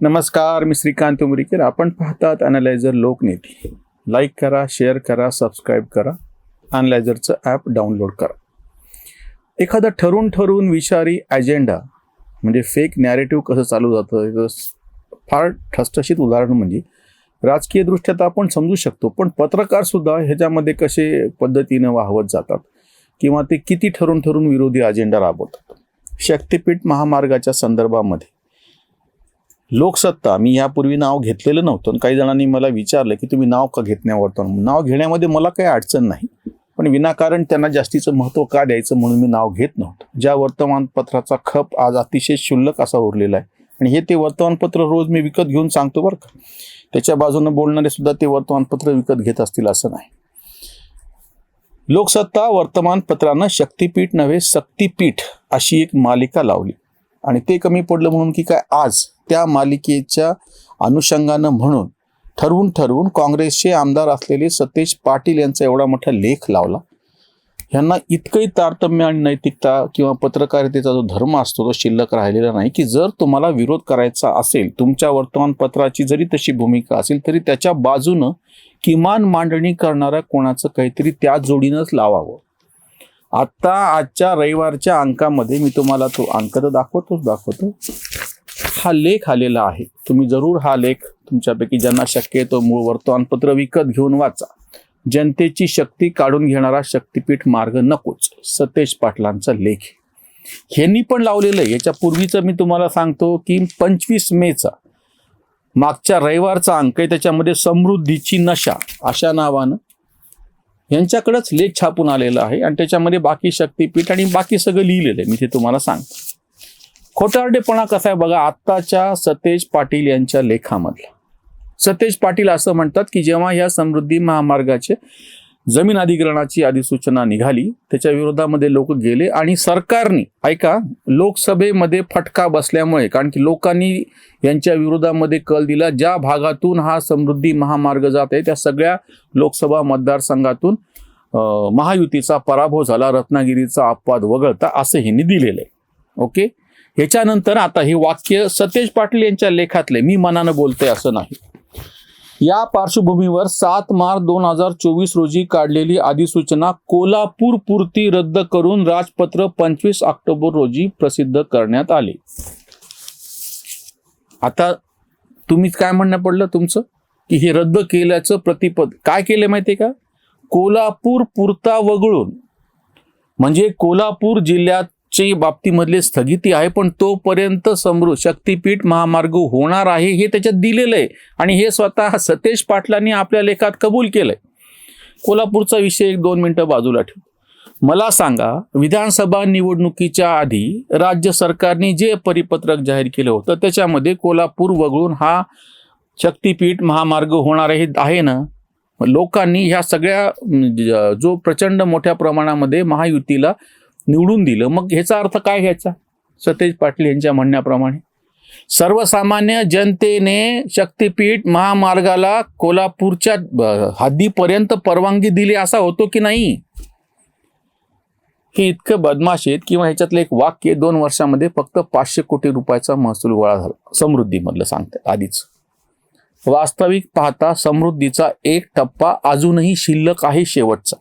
नमस्कार मी श्रीकांत उमरीकर. आपण पाहतात अनालायझर लोकनेती. लाईक करा शेअर करा सबस्क्राईब करा. अनालायझरचं ॲप डाउनलोड करा. एखादा ठरून ठरून विषारी अजेंडा म्हणजे फेक नॅरेटिव्ह कसं चालू जातं याचं फार ठसठशीत उदाहरण म्हणजे राजकीयदृष्ट्या तर आपण समजू शकतो पण पत्रकारसुद्धा ह्याच्यामध्ये कसे पद्धतीनं वाहवत जातात? किंवा ते किती ठरून ठरून विरोधी अजेंडा राबवतात? शक्तिपीठ महामार्गाच्या संदर्भामध्ये लोकसत्ता मी यापूर्वी नाव घेतलेलं नव्हतं आणि काही जणांनी मला विचारलं की तुम्ही नाव का घेत नाही वर्तमान नाव घेण्यामध्ये मला काही अडचण नाही पण विनाकारण त्यांना जास्तीचं महत्त्व का द्यायचं म्हणून मी नाव घेत नव्हतं. ज्या वर्तमानपत्राचा खप आज अतिशय क्षुल्लक असा उरलेला आहे आणि हे ते वर्तमानपत्र रोज मी विकत घेऊन सांगतो बरं का. त्याच्या बाजूनं बोलणारे सुद्धा ते वर्तमानपत्र विकत घेत असतील असं नाही. लोकसत्ता वर्तमानपत्रानं शक्तीपीठ नव्हे सक्तीपीठ अशी एक मालिका लावली आणि ते कमी पडलं म्हणून की काय आज त्या मालिकेच्या अनुषंगानं म्हणून ठरवून ठरवून काँग्रेसचे आमदार असलेले सतेज पाटील यांचा एवढा मोठा लेख लावला. ह्यांना इतकंही तारतम्य आणि नैतिकता किंवा पत्रकारितेचा जो धर्म असतो तो शिल्लक राहिलेला नाही की जर तुम्हाला विरोध करायचा असेल तुमच्या वर्तमानपत्राची जरी तशी भूमिका असेल तरी त्याच्या बाजूनं किमान मांडणी करणाऱ्या कोणाचं काहीतरी त्या जोडीनंच लावावं. आत्ता आजच्या रविवारच्या अंकामध्ये मी तुम्हाला तो अंक तर दाखवतोच दाखवतो. हा लेख आलेला आहे. तुम्ही जरूर हा लेख तुमच्यापैकी ज्यांना शक्य आहे तो मूळ वर्तमानपत्र विकत घेऊन वाचा. जनतेची शक्ती काढून घेणारा शक्तीपीठ मार्ग नकोच सतेज पाटलांचा लेख ह्यांनी पण लावलेलं आहे. याच्या पूर्वीचं मी तुम्हाला सांगतो की पंचवीस मेचा मागच्या रविवारचा अंक आहे. त्याच्यामध्ये समृद्धीची नशा अशा नावानं यांच्याकडंच लेख छापून आलेला आहे. आणि त्याच्यामध्ये बाकी शक्तीपीठ आणि बाकी सगळं लिहिलेलं आहे. मी ते तुम्हाला सांगतो. खोटारडेपणा कसा आहे बघा आत्ताच्या सतेज पाटील यांच्या लेखामधला. सतेज पाटील असं म्हणतात की जेव्हा या समृद्धी महामार्गाचे जमीन अधिग्रहणाची अधिसूचना निघाली त्याच्या विरोधामध्ये लोक गेले आणि सरकारने ऐका लोकसभेमध्ये फटका बसल्यामुळे कारण की लोकांनी यांच्या विरोधामध्ये कल दिला ज्या भागातून हा समृद्धी महामार्ग जात आहे त्या सगळ्या लोकसभा मतदारसंघातून महायुतीचा पराभव झाला रत्नागिरीचा अपवाद वगळता असं हिने दिलेलं आहे. ओके? ह्याच्यानंतर आता हे वाक्य सतेज पाटील यांच्या लेखातले मी मनानं बोलतोय असं नाही. या पार्श्वभूमीवर सात मार्च दोन हजार चोवीस रोजी काढलेली अधिसूचना कोल्हापूर पुरती रद्द करून राजपत्र पंचवीस ऑक्टोबर रोजी प्रसिद्ध करण्यात आले. आता तुम्ही काय म्हणणं पडलं तुमचं? की हे रद्द केल्याचं प्रतिपद काय केलं माहितीये का? कोल्हापूर पुरता वगळून म्हणजे कोल्हापूर जिल्ह्यात जिल्ह्याची बाबतीमधले स्थगिती आहे पण तोपर्यंत समृ शक्तीपीठ महामार्ग होणार आहे हे त्याच्यात दिलेलं आहे. आणि हे स्वतः सतेज पाटलांनी आपल्या लेखात कबूल केलंय. कोल्हापूरचा विषय एक दोन मिनटं बाजूला ठेव. मला सांगा विधानसभा निवडणुकीच्या आधी राज्य सरकारने जे परिपत्रक जाहीर केलं होतं त्याच्यामध्ये कोल्हापूर वगळून हा शक्तीपीठ महामार्ग होणार आहे आहे ना? लोकांनी ह्या सगळ्या जो प्रचंड मोठ्या प्रमाणामध्ये महायुतीला निवडून दिलं. मग ह्याचा अर्थ काय घ्यायचा सतेज पाटील यांच्या म्हणण्याप्रमाणे सर्वसामान्य जनतेने शक्तीपीठ महामार्गाला कोल्हापूरच्या हद्दीपर्यंत परवानगी दिली असा होतो की नाही? हे इतकं बदमाश आहेत किंवा ह्याच्यातलं एक वाक्य दोन वर्षामध्ये फक्त पाचशे कोटी रुपयाचा महसूल गोळा झाला. समृद्धीमधलं सांगतात आधीच. वास्तविक पाहता समृद्धीचा एक टप्पा अजूनही शिल्लक आहे शेवटचा.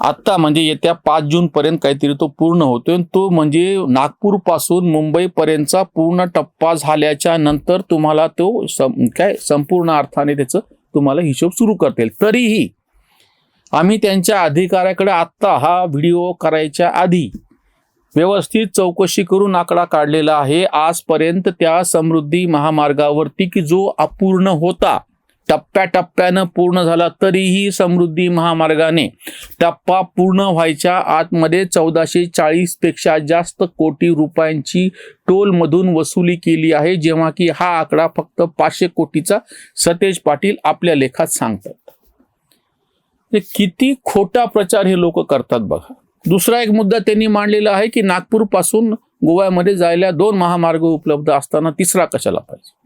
आत्ता म्हणजे येत्या पाच जून पर्यंत काहीतरी तो पूर्ण होतोय. आणि तो म्हणजे नागपूरपासून मुंबई पर्यंतचा पूर्ण टप्पा झाल्याच्यानंतर तुम्हाला तो सं- काय संपूर्ण अर्थाने त्याचं तुम्हाला हिशोब सुरू करता येईल. तरीही आम्ही त्यांच्या अधिकाऱ्याकडे आत्ता हा व्हिडिओ करायच्या आधी व्यवस्थित चौकशी करून आकडा काढलेला आहे. आजपर्यंत त्या समृद्धी महामार्गावरती की जो अपूर्ण होता टप्प्याटप्प्यानं पूर्ण झाला तरीही समृद्धी महामार्गाने. टप्पा पूर्ण व्हायच्या आतमध्ये चौदाशे चाळीसपेक्षा जास्त कोटी रुपयांची टोलमधून वसुली केली आहे जेव्हा की हा आकडा फक्त पाचशे कोटीचा सतेज पाटील आपल्या लेखात सांगतात. किती खोटा प्रचार हे लोक करतात बघा. दुसरा एक मुद्दा त्यांनी मांडलेला आहे की नागपूरपासून गोव्यामध्ये जायला दोन महामार्ग उपलब्ध असताना तिसरा कशाला पाहिजे?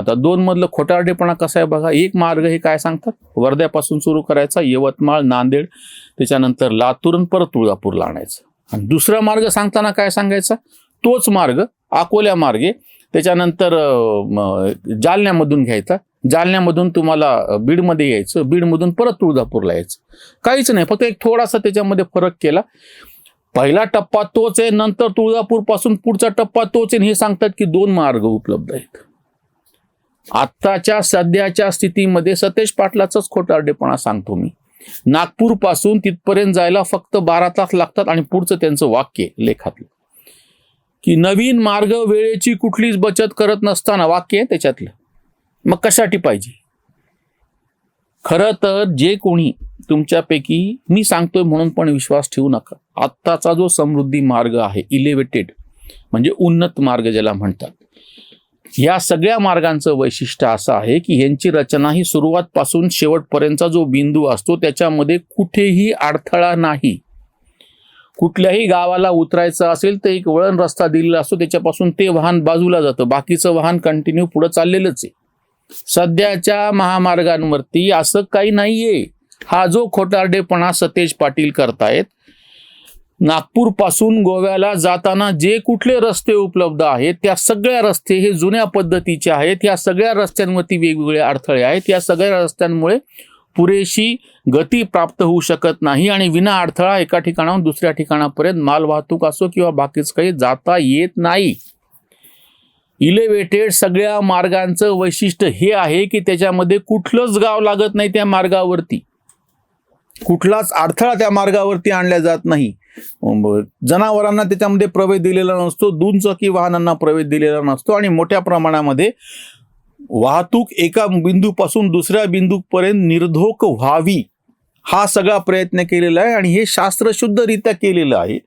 आता दोन मधलं खोटारडेपणा कसा आहे बघा एक मार्ग हे काय सांगतात? वर्ध्यापासून सुरू करायचा यवतमाळ नांदेड त्याच्यानंतर लातूर परत तुळजापूरला आणायचं आणि दुसरा मार्ग सांगताना काय सांगायचा? तोच मार्ग अकोल्या मार्गे त्याच्यानंतर जालन्यामधून घ्यायचा. जालन्यामधून तुम्हाला बीडमध्ये यायचं बीडमधून परत तुळजापूरला यायचं. काहीच नाही फक्त एक थोडासा त्याच्यामध्ये फरक केला. पहिला टप्पा तोच आहे नंतर तुळजापूरपासून पुढचा टप्पा तोच आहे आणि हे सांगतात की दोन मार्ग उपलब्ध आहेत. आत्ताच्या सध्याच्या स्थितीमध्ये सतेज पाटलाचाच खोटारडेपणा सांगतो मी. नागपूरपासून तिथपर्यंत जायला फक्त बारा तास लागतात आणि पुढचं त्यांचं वाक्य लेखातलं. की नवीन मार्ग वेळेची कुठलीच बचत करत नसताना वाक्य आहे त्याच्यातलं. मग कशासाठी पाहिजे? खरं तर जे कोणी तुमच्यापैकी मी सांगतोय म्हणून पण विश्वास ठेवू नका. आत्ताचा जो समृद्धी मार्ग आहे इलेव्हेटेड म्हणजे उन्नत मार्ग ज्याला म्हणतात या सगळ्या मार्गांचं वैशिष्ट्य असं आहे की यांची रचना ही सुरुवातपासून शेवटपर्यंतचा जो बिंदू असतो त्याच्यामध्ये कुठेही अडथळा नाही. कुठल्याही गावाला उतरायचं असेल तर एक वळण रस्ता दिलेला असतो त्याच्यापासून ते वाहन बाजूला जातं. बाकीचं वाहन कंटिन्यू पुढं चाललेलंच आहे. सध्याच्या महामार्गांवरती असं काही नाहीये. हा जो खोटारडेपणा सतेज पाटील करतायत नागपूरपासून गोव्याला जाताना जे कुठले रस्ते उपलब्ध आहेत त्या सगळ्या रस्ते हे जुन्या पद्धतीचे आहेत. या सगळ्या रस्त्यांवरती वेगवेगळे अडथळे आहेत. या सगळ्या रस्त्यांमुळे पुरेशी गती प्राप्त होऊ शकत नाही आणि विना अडथळा एका ठिकाणाहून दुसऱ्या ठिकाणापर्यंत माल वाहतूक असो किंवा बाकीच काही जाता येत नाही. इलेव्हेटेड सगळ्या मार्गांचं वैशिष्ट्य हे आहे की त्याच्यामध्ये कुठलंच गाव लागत नाही त्या मार्गावरती. कुठलाच अडथळा त्या मार्गावरती आणला जात नाही. जनावरांना त्याच्यामध्ये प्रवेश दिलेला नसतो दुचाकी वाहनांना प्रवेश दिलेला नसतो आणि मोठ्या प्रमाणामध्ये वाहतूक एका बिंदूपासून दुसऱ्या बिंदूपर्यंत निर्धोक व्हावी हा सगळा प्रयत्न केलेला आहे आणि हे शास्त्रशुद्धरित्या केलेलं आहे.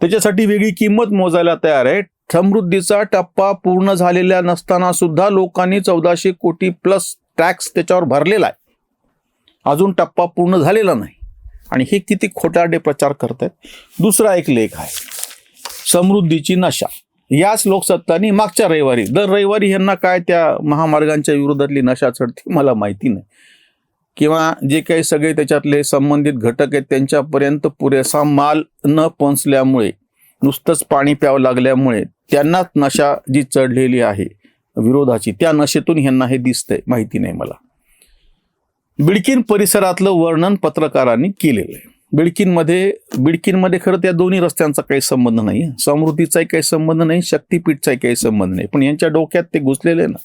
त्याच्यासाठी वेगळी किंमत मोजायला तयार आहे. समृद्धीचा टप्पा पूर्ण झालेला नसताना सुद्धा लोकांनी चौदाशे कोटी प्लस टॅक्स त्याच्यावर भरलेला आहे. अजून टप्पा पूर्ण झालेला नाही. आणि हे किती खोटारडे प्रचार करत आहेत दुसरा एक लेख आहे. समृद्धीची नशा. याच लोकसत्तानी मागच्या रविवारी दर रविवारी यांना काय त्या महामार्गांच्या विरोधातली नशा चढते मला माहिती नाही. किंवा जे काही सगळे त्याच्यातले संबंधित घटक आहेत त्यांच्यापर्यंत पुरेसा माल न पोचल्यामुळे नुसतंच पाणी प्यावं लागल्यामुळे त्यांनाच नशा जी चढलेली आहे विरोधाची त्या नशेतून ह्यांना हे दिसतंय माहिती नाही मला. बिडकीन परिसरातलं वर्णन पत्रकारांनी केलेलं आहे. बिडकीनमध्ये बिडकीनमध्ये खरं त्या दोन्ही रस्त्यांचा काही संबंध नाही. समृद्धीचाही काही संबंध नाही शक्तीपीठचाही काही संबंध नाही. पण यांच्या डोक्यात ते घुसलेले ना.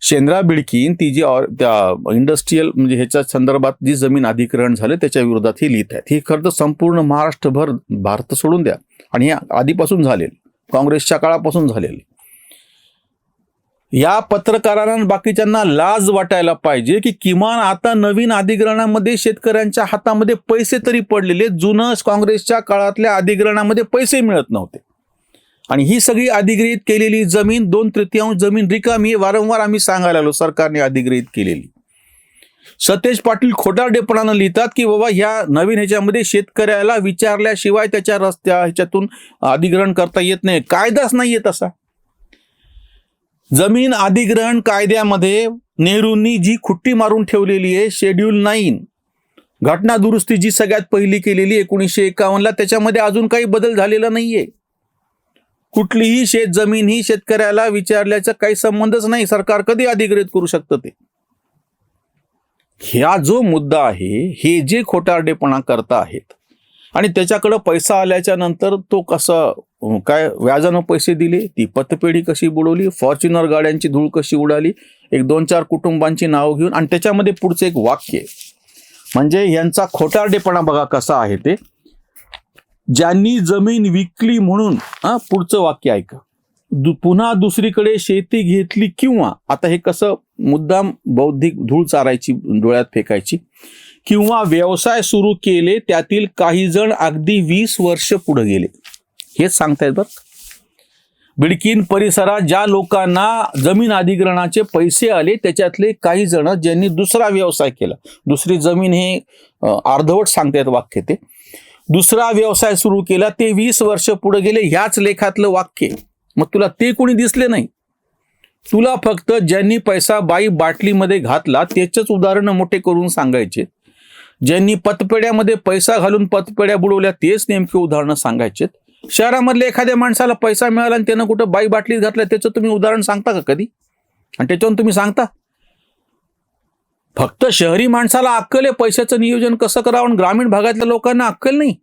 शेंद्रा बिडकीन ती जी ऑर- त्या इंडस्ट्रीयल म्हणजे ह्याच्या संदर्भात जी जमीन अधिग्रहण झाले त्याच्या विरोधात ही लिहित आहेत हे खरं तर संपूर्ण महाराष्ट्रभर भारत सोडून द्या. आणि हे आधीपासून झालेलं काँग्रेसच्या काळापासून झालेलं. या पत्रकारांना बाकीच्यांना लाज वाटायला पाहिजे की किमान आता नवीन अधिग्रहणामध्ये शेतकऱ्यांच्या हातामध्ये पैसे तरी पडलेले जुनं काँग्रेसच्या काळातल्या अधिग्रहणामध्ये पैसे मिळत नव्हते. आणि ही सगळी अधिग्रहित केलेली जमीन दोन तृतीयांश जमीन रिकामी वारंवार आम्ही सांगायला आलो सरकारने अधिग्रहित केलेली. सतेज पाटील खोटारडेपणानं लिहितात की बाबा ह्या नवीन ह्याच्यामध्ये शेतकऱ्याला विचारल्याशिवाय त्याच्या रस्त्या ह्याच्यातून अधिग्रहण करता येत नाही. कायदाच नाहीये तसा जमीन अधिग्रहण कायद्यामध्ये नेहरूंनी जी खुट्टी मारून ठेवलेली आहे शेड्यूल नाईन घटना दुरुस्ती जी सगळ्यात पहिली केलेली एकोणीसशे एकावन्नला त्याच्यामध्ये अजून काही बदल झालेला नाहीये. कुठलीही शेत जमीन ही शेतकऱ्याला विचारल्याचा काही संबंधच नाही. सरकार कधी अधिग्रहित करू शकतं ते? ह्या जो मुद्दा आहे हे जे खोटारडेपणा करता आहेत आणि त्याच्याकडं पैसा आल्याच्यानंतर तो कसं काय व्याजानं पैसे दिले ती पतपेढी कशी बुडवली फॉर्च्युनर गाड्यांची धूळ कशी उडाली एक दोन चार कुटुंबांची नावं घेऊन आणि त्याच्यामध्ये पुढचं एक वाक्य म्हणजे यांचा खोटारडेपणा बघा कसा आहे ते. ज्यांनी जमीन विकली म्हणून हा पुढचं वाक्य ऐका. दु, पुन्हा दुसरीकडे शेती घेतली किंवा आता हे कसं मुद्दाम बौद्धिक धूळ चारायची डोळ्यात फेकायची. किंवा व्यवसाय सुरू केले त्यातील काही जण अगदी वीस वर्ष पुढे गेले. हेच सांगतायत बरं बिडकीन परिसरात ज्या लोकांना जमीन अधिग्रहणाचे पैसे आले त्याच्यातले काही जण ज्यांनी दुसरा व्यवसाय केला. दुसरी जमीन हे अर्धवट सांगतायत वाक्य ते. दुसरा व्यवसाय सुरू केला ते वीस वर्ष पुढे गेले ह्याच लेखातलं वाक्य मग तुला ते कोणी दिसले नाही? तुला फक्त ज्यांनी पैसा बाई बाटलीमध्ये घातला त्याचेच उदाहरणं मोठे करून सांगायचे. ज्यांनी पतपेड्यामध्ये पैसा घालून पतपेड्या बुडवल्या तेच नेमके उदाहरणं सांगायचे शहरामधल्या एखाद्या माणसाला पैसा मिळाला आणि त्यानं कुठं बाई बाटलीत घातल्या त्याचं तुम्ही उदाहरण सांगता का कधी? आणि त्याच्यावरून तुम्ही सांगता? फक्त शहरी माणसाला अक्कल आहे पैशाचं नियोजन कसं करावं आणि ग्रामीण भागातल्या लोकांना अक्कल नाही?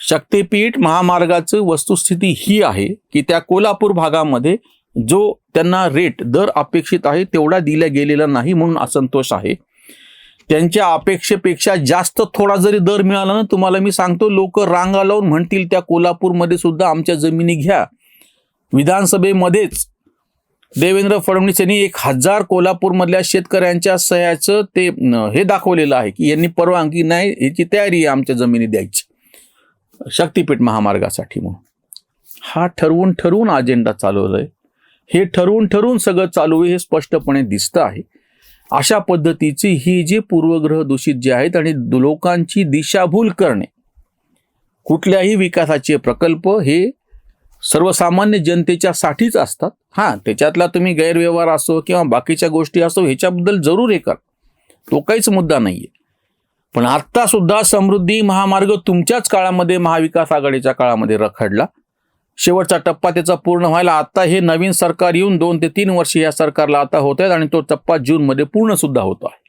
शक्तीपीठ महामार्गाचं वस्तुस्थिती ही आहे की त्या कोल्हापूर भागामध्ये जो त्यांना रेट दर अपेक्षित आहे तेवढा दिला गेलेला नाही म्हणून असंतोष आहे. त्यांच्या अपेक्षेपेक्षा जास्त थोडा जरी दर मिळाला ना तुम्हाला मी सांगतो लोक रांगा लावून म्हणतील त्या कोल्हापूरमध्ये सुद्धा आमच्या जमिनी घ्या. विधानसभेमध्येच देवेंद्र फडणवीस यांनी एक हजार कोल्हापूरमधल्या शेतकऱ्यांच्या सह्याचं ते हे दाखवलेलं आहे की यांनी परवानगी नाही याची तयारी आहे आमच्या जमिनी द्यायची. शक्तीपीठ महामार्गासाठी म्हणून. हा ठरवून ठरवून अजेंडा चालवलाय. हे ठरवून ठरवून सगळं चालू आहे हे स्पष्टपणे दिसतं आहे. अशा पद्धतीची ही जी पूर्वग्रह दूषित जे आहेत आणि लोकांची दिशाभूल करणे कुठल्याही विकासाचे प्रकल्प हे सर्वसामान्य जनतेच्या साठीच असतात. हां त्याच्यातला तुम्ही गैरव्यवहार असो किंवा बाकीच्या गोष्टी असो ह्याच्याबद्दल जरूर हे कर. तो काहीच मुद्दा नाही आहे पण आत्तासुद्धा समृद्धी महामार्ग तुमच्याच काळामध्ये महाविकास आघाडीच्या काळामध्ये रखडला. शेवटचा टप्पा त्याचा पूर्ण व्हायला आता हे नवीन सरकार येऊन दोन ते तीन वर्ष या सरकारला आता होत आहेत आणि तो टप्पा जूनमध्ये पूर्ण सुद्धा होतो आहे.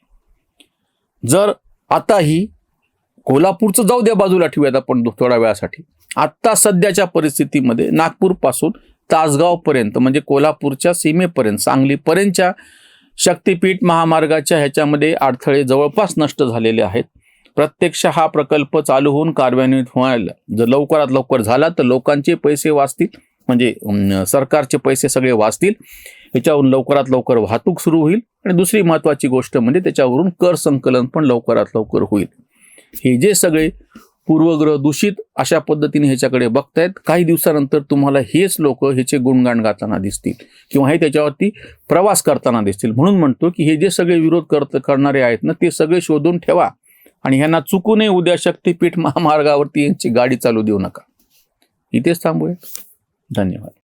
जर आताही कोल्हापूरचं जाऊ द्या बाजूला ठेवूयात आपण थोड्या वेळासाठी. आत्ता सध्याच्या परिस्थितीमध्ये नागपूरपासून तासगावपर्यंत म्हणजे कोल्हापूरच्या सीमेपर्यंत सांगलीपर्यंतच्या शक्तीपीठ महामार्गाच्या ह्याच्यामध्ये अडथळे जवळपास नष्ट झालेले आहेत. प्रत्यक्ष हा प्रकल्प चालू होऊन कार्यान्वित व्हायला जर लवकरात लवकर झाला तर लोकांचे पैसे वाचतील म्हणजे सरकारचे पैसे सगळे वाचतील. याच्यावरून लवकरात लवकर वाहतूक सुरू होईल. आणि दुसरी महत्त्वाची गोष्ट म्हणजे त्याच्यावरून कर संकलन पण लवकरात लवकर होईल. हे जे सगळे पूर्वग्रह दूषित अशा पद्धतीने ह्याच्याकडे बघतायत काही दिवसानंतर तुम्हाला हेच लोक ह्याचे गुणगाण गाताना दिसतील. किंवा हे त्याच्यावरती प्रवास करताना दिसतील. म्हणून म्हणतो की हे जे सगळे विरोध करत करणारे आहेत ना ते सगळे शोधून ठेवा. आणि ह्यांना चुकूनही उद्या शक्तीपीठ महामार्गावरती यांची गाडी चालू देऊ नका. इथेच थांबूया. धन्यवाद.